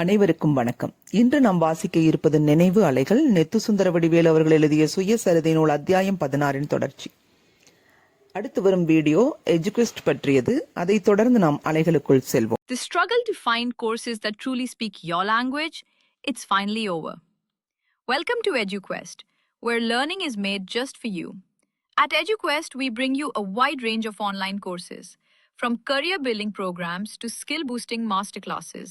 அனைவருக்கும் வணக்கம் இன்று நாம் வாசிக்க இருப்பது நினைவு அலைகள் நெத்து சுந்தர வடிவேல் அவர்கள் எழுதிய சுயசரிதை நூல் அத்தியாயம் பதினாறின் தொடர்ச்சி அடுத்து வரும் வீடியோ எஜுகெஸ்ட் பற்றியது அதைத் தொடர்ந்து நாம் அலைகளுக்குள் செல்வோம் The struggle to find courses that truly speak your language, it's finally over. Welcome to EduQuest, where learning is made just for you. At EduQuest, we bring you a wide range of online courses, from career building programs to skill boosting masterclasses,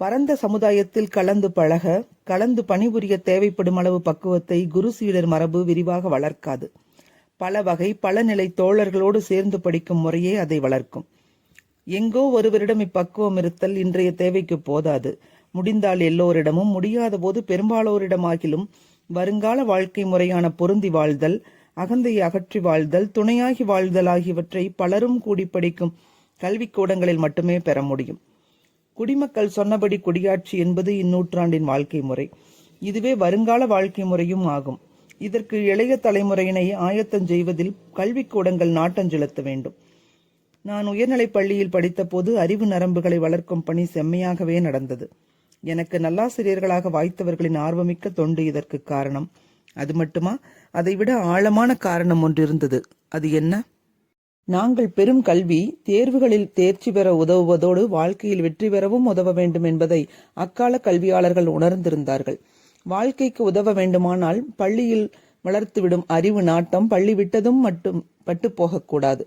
பரந்த சமுதாயத்தில் கலந்து பழக கலந்து பணிபுரிய தேவைப்படும் அளவு பக்குவத்தை குரு சீடர் மரபு விரிவாக வளர்க்காது. பல வகை பல நிலை தோழர்களோடு சேர்ந்து படிக்கும் முறையே அதை வளர்க்கும். எங்கோ ஒருவரிடம் இப்பக்குவம் இருத்தல் இன்றைய தேவைக்கு போதாது. முடிந்தால் எல்லோரிடமும் முடியாத போது பெரும்பாலோரிடமாகிலும் வருங்கால வாழ்க்கை முறையான பொருந்தி வாழ்தல் அகந்தையை அகற்றி வாழ்தல் துணையாகி வாழ்தல் ஆகியவற்றை பலரும் கூடி படிக்கும் கல்விக்கூடங்களில் மட்டுமே பெற முடியும். குடிமக்கள் சொன்னபடி குடியாட்சி என்பது இந்நூற்றாண்டின் வாழ்க்கை முறை. இதுவே வருங்கால வாழ்க்கை முறையும் ஆகும். இதற்கு இளைய தலைமுறையினை ஆயத்தம் செய்வதில் கல்விக்கூடங்கள் நாட்டஞ்செலுத்த வேண்டும். நான் உயர்நிலைப் பள்ளியில் படித்தபோது அறிவு நரம்புகளை வளர்க்கும் பணி செம்மையாகவே நடந்தது. எனக்கு நல்லாசிரியர்களாக வாய்த்தவர்களின் ஆர்வமிக்க தொண்டு இதற்கு காரணம். அது மட்டுமா? அதைவிட ஆழமான காரணம் ஒன்று இருந்தது அது என்ன? நாங்கள் பெறும் கல்வி தேர்வுகளில் தேர்ச்சி பெற உதவுவதோடு வாழ்க்கையில் வெற்றி பெறவும் உதவ வேண்டும் என்பதை அக்கால கல்வியாளர்கள் உணர்ந்திருந்தார்கள். வாழ்க்கைக்கு உதவ வேண்டுமானால் பள்ளியில் வளர்த்துவிடும் அறிவு நாட்டம் பள்ளி விட்டதும் மட்டும் பட்டு போகக்கூடாது.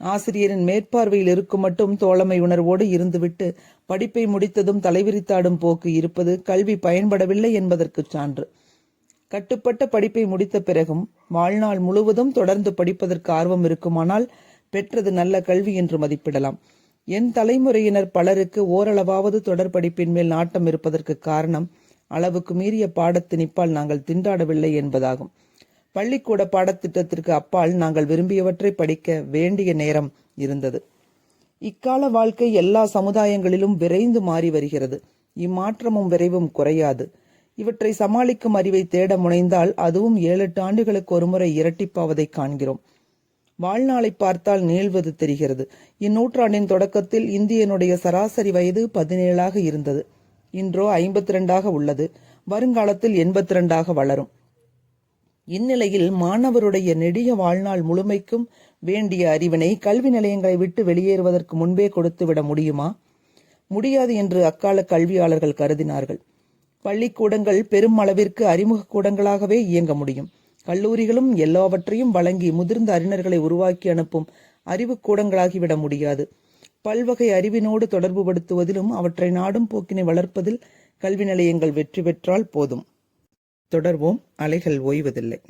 ஆசிரியரின் மேற்பார்வையில் இருக்கும் மட்டும் தோழமை உணர்வோடு இருந்துவிட்டு படிப்பை முடித்ததும் தலைவிரித்தாடும் போக்கு இருப்பது கல்வி பயன்படவில்லை என்பதற்கு சான்று. கட்டுப்பட்ட படிப்பை முடித்த பிறகும் வாழ்நாள் முழுவதும் தொடர்ந்து படிப்பதற்கு ஆர்வம் இருக்குமானால் பெற்றது நல்ல கல்வி என்று மதிப்பிடலாம். என் தலைமுறையினர் பலருக்கு ஓரளவாவது தொடர் படிப்பின் மேல் நாட்டம் இருப்பதற்கு காரணம் அளவுக்கு மீறிய பாடத்திணிப்பால் நாங்கள் திண்டாடவில்லை என்பதாகும். பள்ளிக்கூட பாடத்திட்டத்திற்கு அப்பால் நாங்கள் விரும்பியவற்றை படிக்க வேண்டிய நேரம் இருந்தது. இக்கால வாழ்க்கை எல்லா சமுதாயங்களிலும் விரைந்து மாறி வருகிறது. இம்மாற்றமும் விரைவும் குறையாது. இவற்றை சமாளிக்கும் அறிவை தேட முனைந்தால் அதுவும் ஏழு எட்டு ஆண்டுகளுக்கு ஒருமுறை இரட்டிப்பாவதை காண்கிறோம். வாழ்நாளை பார்த்தால் நீள்வது தெரிகிறது. இந்நூற்றாண்டின் தொடக்கத்தில் இந்தியனுடைய சராசரி வயது பதினேழாக இருந்தது. இன்றோ ஐம்பத்தி ரெண்டாக உள்ளது. வருங்காலத்தில் எண்பத்தி ரெண்டாக வளரும். இந்நிலையில் மாணவருடைய நெடிய வாழ்நாள் முழுமைக்கும் வேண்டிய அறிவினை கல்வி நிலையங்களை விட்டு வெளியேறுவதற்கு முன்பே கொடுத்துவிட முடியுமா? முடியாது என்று அக்கால கல்வியாளர்கள் கருதினார்கள். பள்ளிக்கூடங்கள் பெரும் அளவிற்கு அறிமுக கூடங்களாகவே இயங்க முடியும். கல்லூரிகளும் எல்லாவற்றையும் வழங்கி முதிர்ந்த அறிஞர்களை உருவாக்கி அனுப்பும் அறிவு கூடங்களாகிவிட முடியாது. பல்வகை அறிவினோடு தொடர்புபடுத்துவதிலும் அவற்றை நாடும் போக்கினை வளர்ப்பதில் கல்வி நிலையங்கள் வெற்றி பெற்றால் போதும். தொடர்வோம். அலைகள் ஓய்வதில்லை.